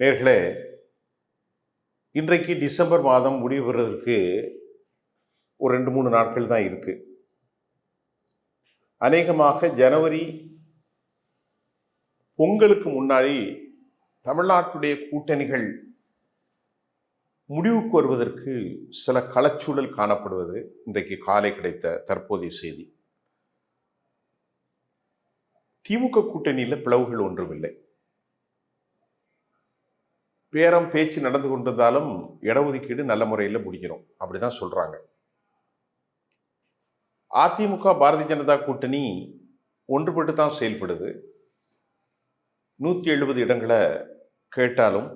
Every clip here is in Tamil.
நேர்களே இன்றைக்கு டிசம்பர் மாதம் முடிவு பெறுவதற்கு ஒரு ரெண்டு மூணு நாட்கள் தான் இருக்குது அநேகமாக ஜனவரி பொங்கலுக்கு முன்னாடி தமிழ்நாட்டுடைய கூட்டணிகள் முடிவுக்கு வருவதற்கு சில களச்சூழல் காணப்படுவது இன்றைக்கு காலை கிடைத்த தற்போதைய செய்தி. திமுக கூட்டணியில் பிளவுகள் ஒன்றுமில்லை. பேரம் பேச்சு நடந்து கொண்டிருந்தாலும் இடஒதுக்கீடு நல்ல முறையில் முடிக்கிறோம் அப்படிதான் சொல்றாங்க. அதிமுக பாரதிய ஜனதா கூட்டணி ஒன்றுபட்டு தான் செயல்படுது. நூற்றி எழுபது இடங்களை கேட்டாலும்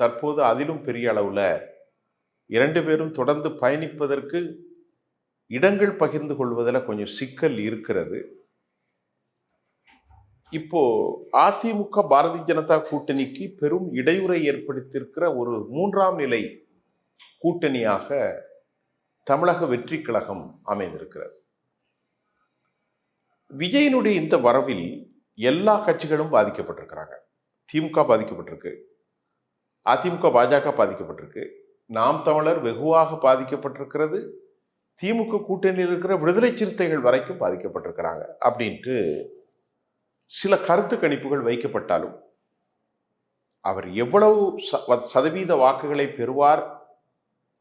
தற்போது அதிலும் பெரிய அளவில் இரண்டு பேரும் தொடர்ந்து பயணிப்பதற்கு இடங்கள் பகிர்ந்து கொள்வதில் கொஞ்சம் சிக்கல் இருக்கிறது. இப்போ அதிமுக பாரதிய ஜனதா கூட்டணிக்கு பெரும் இடையூறை ஏற்படுத்தியிருக்கிற ஒரு மூன்றாம் நிலை கூட்டணியாக தமிழக வெற்றி கழகம் அமைந்திருக்கிறது. விஜயனுடைய இந்த வரவில் எல்லா கட்சிகளும் பாதிக்கப்பட்டிருக்கிறாங்க. திமுக பாதிக்கப்பட்டிருக்கு. அதிமுக பாஜக பாதிக்கப்பட்டிருக்கு. நாம் தமிழர் வெகுவாக பாதிக்கப்பட்டிருக்கிறது. திமுக கூட்டணியில் இருக்கிற விடுதலை சிறுத்தைகள் வரைக்கும் பாதிக்கப்பட்டிருக்கிறாங்க அப்படின்ட்டு சில கருத்து கணிப்புகள் வைக்கப்பட்டாலும் அவர் எவ்வளவு ச- சதவீத வாக்குகளை பெறுவார்?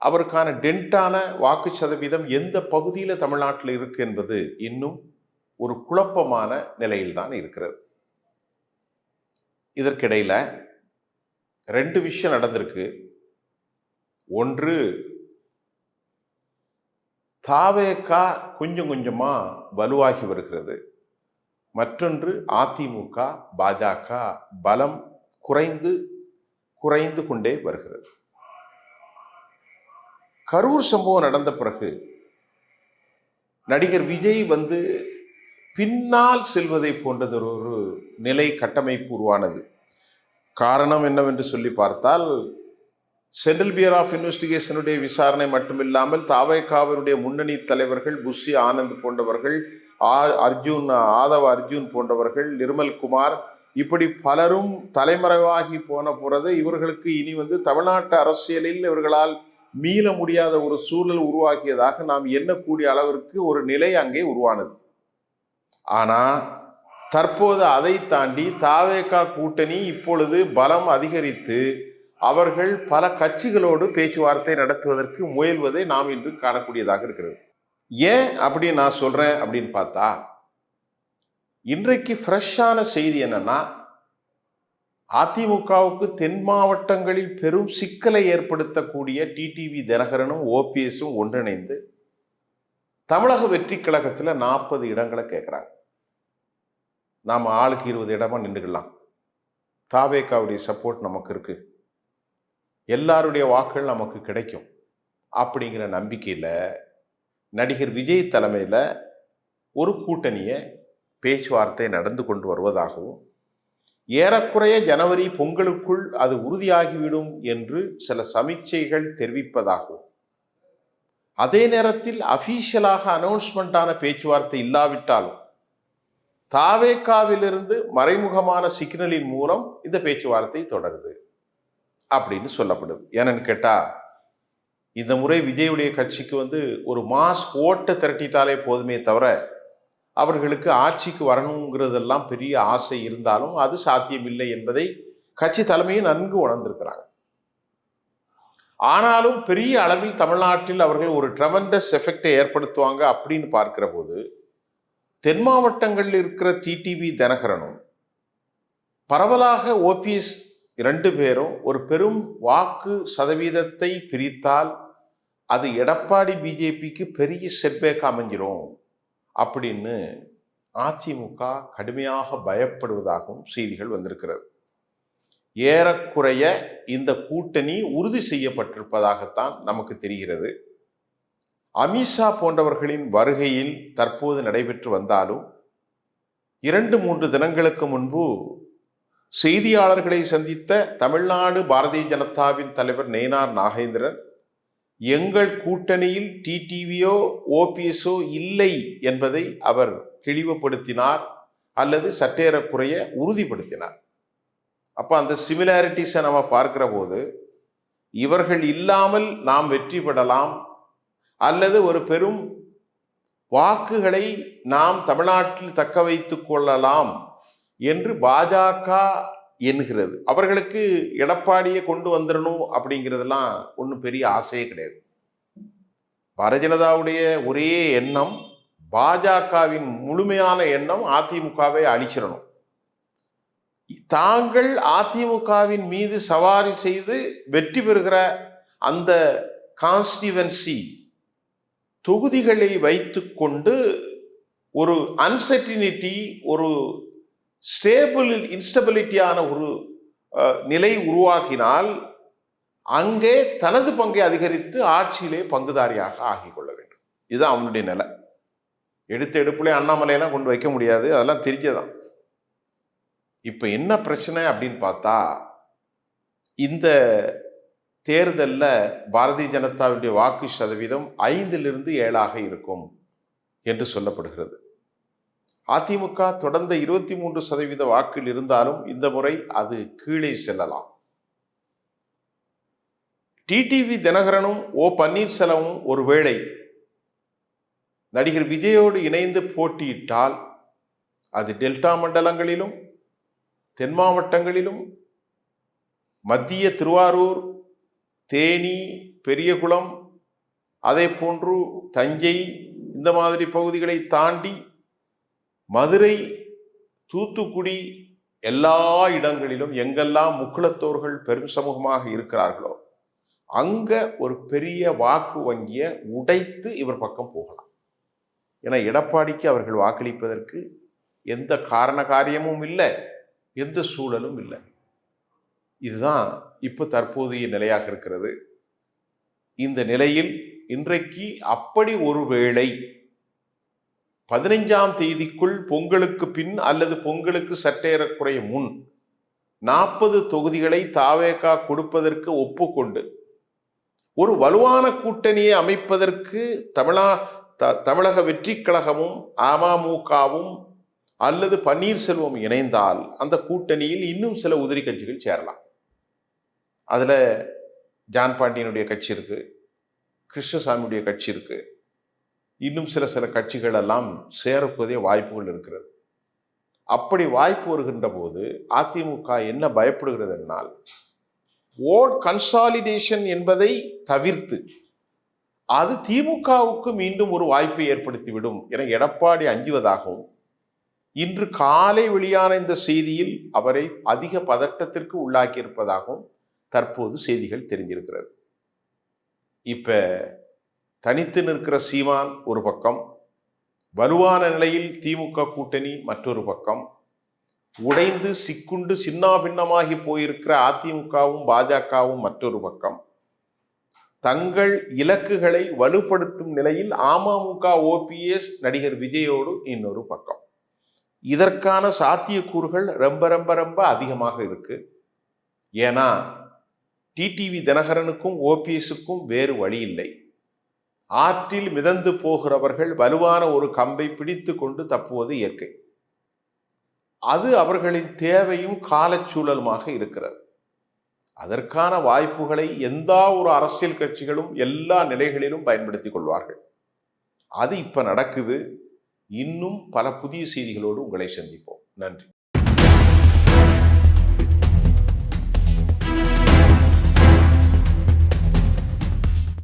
அவருக்கான டென்ட்டான வாக்கு சதவீதம் எந்த பகுதியில் தமிழ்நாட்டில் இருக்கு என்பது இன்னும் ஒரு குழப்பமான நிலையில்தான் இருக்கிறது. இதற்கிடையில் ரெண்டு விஷயம் நடந்திருக்கு. ஒன்று தாவேக்கா கொஞ்சம் கொஞ்சமாக வலுவாகி வருகிறது. மற்றொன்று அதிமுக பாஜக பலம் குறைந்து குறைந்து கொண்டே வருகிறது. கரூர் சம்பவம் நடந்த பிறகு நடிகர் விஜய் வந்து பின்னால் செல்வதை போன்றது ஒரு நிலை கட்டமைப்பு உருவானது. காரணம் என்னவென்று சொல்லி பார்த்தால் சென்ட்ரல் பியர் ஆஃப் இன்வெஸ்டிகேஷனுடைய விசாரணை மட்டுமில்லாமல் தாவேகாவினுடைய முன்னணி தலைவர்கள் புஷி ஆனந்த் போன்றவர்கள் அர்ஜுன் ஆதவ அர்ஜுன் போன்றவர்கள் நிர்மல் குமார் இப்படி பலரும் தலைமறைவாகி போன போறது இவர்களுக்கு இனி வந்து தமிழ்நாட்டு அரசியலில் இவர்களால் மீள முடியாத ஒரு சூழல் உருவாக்கியதாக நாம் எண்ணக்கூடிய அளவிற்கு ஒரு நிலை அங்கே உருவானது. ஆனால் தற்போது அதை தாண்டி தாவேகா கூட்டணி இப்பொழுது பலம் அதிகரித்து அவர்கள் பல கட்சிகளோடு பேச்சுவார்த்தை நடத்துவதற்கு முயல்வதை நாம் இன்று காணக்கூடியதாக இருக்கிறது. ஏன் அப்படி நான் சொல்றேன் அப்படின்னு பார்த்தா இன்றைக்கு ஃப்ரெஷ்ஷான செய்தி என்னன்னா அதிமுகவுக்கு தென் மாவட்டங்களில் பெரும் சிக்கலை ஏற்படுத்தக்கூடிய டிடிவி தினகரனும் ஓபிஎஸும் ஒன்றிணைந்து தமிழக வெற்றி கழகத்தில் நாற்பது இடங்களை கேட்குறாங்க நாம் ஆளுக்கு இருபது இடமா நின்றுக்கலாம். தாவேக்காவுடைய சப்போர்ட் நமக்கு இருக்கு. எல்லாருடைய வாக்குகள் நமக்கு கிடைக்கும். அப்படிங்கிற நம்பிக்கையில் நடிகர் விஜய் தலைமையில் ஒரு கூட்டணியை பேச்சுவார்த்தை நடந்து கொண்டு வருவதாகவும் ஏறக்குறைய ஜனவரி பொங்கலுக்குள் அது உறுதியாகிவிடும் என்று சில சமீட்சைகள் தெரிவிப்பதாகவும் அதே நேரத்தில் அஃபீஷியலாக அனௌன்ஸ்மெண்டான பேச்சுவார்த்தை இல்லாவிட்டாலும் தாவேக்காவிலிருந்து மறைமுகமான சிக்னலின் மூலம் இந்த பேச்சுவார்த்தை தொடருது அப்படின்னு சொல்லப்படுது. என்னன்னு கேட்டால் இந்த முறை விஜயுடைய கட்சிக்கு வந்து ஒரு மாஸ் ஓட்டை திரட்டிட்டாலே போதுமே தவிர அவர்களுக்கு ஆட்சிக்கு வரணுங்கிறதெல்லாம் பெரிய ஆசை இருந்தாலும் அது சாத்தியமில்லை என்பதை கட்சி தலைமையும் நன்கு உணர்ந்திருக்கிறாங்க. ஆனாலும் பெரிய அளவில் தமிழ்நாட்டில் அவர்கள் ஒரு ட்ரெமண்டஸ் எஃபெக்டை ஏற்படுத்துவாங்க அப்படின்னு பார்க்கிற போது தென் மாவட்டங்களில் இருக்கிற டிடிவி தினகரனும் பரவலாக ஓபிஎஸ் இரண்டு பேரும் ஒரு பெரும் வாக்கு சதவீதத்தை பிரித்தால் அது எடப்பாடி பிஜேபிக்கு பெரிய செட்பேக் அமைஞ்சிரும் அப்படின்னு அதிமுக கடுமையாக பயப்படுவதாகவும் செய்திகள் வந்திருக்கிறது. ஏறக்குறைய இந்த கூட்டணி உறுதி செய்யப்பட்டிருப்பதாகத்தான் நமக்கு தெரிகிறது. அமித்ஷா போன்றவர்களின் வருகையில் தற்போது நடைபெற்று வந்தாலும் இரண்டு மூன்று தினங்களுக்கு முன்பு செய்தியாளர்களை சந்தித்த தமிழ்நாடு பாரதிய ஜனதாவின் தலைவர் நெய்னார் நாகேந்திரன் எங்கள் கூட்டணியில் டிடிவியோ ஓபிஎஸ்ஓ இல்லை என்பதை அவர் தெளிவுபடுத்தினார் அல்லது சற்றேறக்குறைய உறுதிப்படுத்தினார். அப்போ அந்த சிமிலாரிட்டிஸை நம்ம பார்க்கிற போது இவர்கள் இல்லாமல் நாம் வெற்றி பெறலாம் அல்லது ஒரு பெரும் வாக்குகளை நாம் தமிழ்நாட்டில் தக்க வைத்து கொள்ளலாம் என்று பாஜக என்கிறது அவர்களுக்கு எடப்பாடியை கொண்டு வந்துடணும் அப்படிங்கிறதெல்லாம் ஒன்றும் பெரிய ஆசையே கிடையாது. பாரதிய ஜனதாவுடைய ஒரே எண்ணம் பாஜகவின் முழுமையான எண்ணம் அதிமுகவை அழிச்சிடணும். தாங்கள் அதிமுகவின் மீது சவாரி செய்து வெற்றி பெறுகிற அந்த கான்ஸ்டிவன்சி தொகுதிகளை வைத்துக்கொண்டு ஒரு அன்சர்டினிட்டி ஒரு ஸ்டேபிள் இன்ஸ்டபிலிட்டியான ஒரு நிலை உருவாக்கினால் அங்கே தனது பங்கை அதிகரித்து ஆட்சியிலே பங்குதாரியாக ஆகிக்கொள்ள வேண்டும். இதுதான் அவனுடைய நிலை. எடுத்து எடுப்புலே அண்ணாமலையெல்லாம் கொண்டு வைக்க முடியாது. அதெல்லாம் தெரிஞ்சதான் இப்போ என்ன பிரச்சனை அப்படின்னு பார்த்தா இந்த தேர்தலில் பாரதிய ஜனதாவுடைய வாக்கு சதவீதம் ஐந்திலிருந்து ஏழாக இருக்கும் என்று சொல்லப்படுகிறது. அதிமுக தொடர்ந்த இருபத்தி மூன்று சதவீத வாக்கில் இருந்தாலும் இந்த முறை அது கீழே செல்லலாம். டிடிவி தினகரனும் ஓ பன்னீர்செல்வமும் ஒருவேளை நடிகர் விஜயோடு இணைந்து போட்டியிட்டால் அது டெல்டா மண்டலங்களிலும் தென் மாவட்டங்களிலும் மத்திய திருவாரூர் தேனி பெரியகுளம் அதே போன்று தஞ்சை இந்த மாதிரி பகுதிகளை தாண்டி மதுரை தூத்துக்குடி எல்லா இடங்களிலும் எங்கெல்லாம் முக்குளத்தோர்கள் பெரும் சமூகமாக இருக்கிறார்களோ அங்க ஒரு பெரிய வாக்கு வங்கியை உடைத்து இவர் பக்கம் போகலாம். ஏன்னா எடப்பாடிக்கு அவர்கள் வாக்களிப்பதற்கு எந்த காரண காரியமும் இல்லை எந்த சூழலும் இல்லை. இதுதான் இப்போ தற்போதைய நிலையாக இருக்கிறது. இந்த நிலையில் இன்றைக்கு அப்படி ஒருவேளை பதினைஞ்சாம் தேதிக்குள் பொங்கலுக்கு பின் அல்லது பொங்கலுக்கு சற்றேறக்குறைய முன் நாற்பது தொகுதிகளை தாவேகா கொடுப்பதற்கு ஒப்புக்கொண்டு ஒரு வலுவான கூட்டணியை அமைப்பதற்கு தமிழா த தமிழக வெற்றிக் கழகமும் அமமுகவும் அல்லது பன்னீர்செல்வம் இணைந்தால் அந்த கூட்டணியில் இன்னும் சில உதிரி கட்சிகள் சேரலாம். அதில் ஜான் பாண்டியனுடைய கட்சி இருக்குது கிருஷ்ணசாமியுடைய கட்சி இருக்குது இன்னும் சில சில கட்சிகள் எல்லாம் சேரக்கூடிய வாய்ப்புகள் இருக்கிறது. அப்படி வாய்ப்பு வருகின்ற போது அதிமுக என்ன பயப்படுகிறது என்னால் ஓட் கன்சாலிடேஷன் என்பதை தவிர்த்து அது திமுகவுக்கு மீண்டும் ஒரு வாய்ப்பை ஏற்படுத்திவிடும் என எடப்பாடி அஞ்சுவதாகவும் இன்று காலை வெளியான இந்த செய்தியில் அவரை அதிக பதட்டத்திற்கு உள்ளாக்கி இருப்பதாகவும் தற்போது செய்திகள் தெரிஞ்சிருக்கிறது. இப்போ தனித்து நிற்கிற சீமான் ஒரு பக்கம் வலுவான நிலையில் திமுக கூட்டணி மற்றொரு பக்கம் உடைந்து சிக்குண்டு சின்னாபின்னமாகி போயிருக்கிற அதிமுகவும் பாஜகவும் மற்றொரு பக்கம். தங்கள் இலக்குகளை வலுப்படுத்தும் நிலையில் அமமுக ஓபிஎஸ் நடிகர் விஜயோடு இன்னொரு பக்கம். இதற்கான சாத்தியக்கூறுகள் ரொம்ப ரொம்ப ரொம்ப அதிகமாக இருக்கு. ஏன்னா டிடிவி தினகரனுக்கும் ஓபிஎஸுக்கும் வேறு வழி இல்லை. ஆற்றில் மிதந்து போகிறவர்கள் வலுவான ஒரு கம்பை பிடித்து கொண்டு தப்புவது இயற்கை. அது அவர்களின் தேவையும் காலச்சூழலுமாக இருக்கிறது. அதற்கான வாய்ப்புகளை எந்த ஒரு அரசியல் கட்சிகளும் எல்லா நிலைகளிலும் பயன்படுத்திக் கொள்வார்கள். அது இப்போ நடக்குது. இன்னும் பல புதிய செய்திகளோடு உங்களை சந்திப்போம். நன்றி.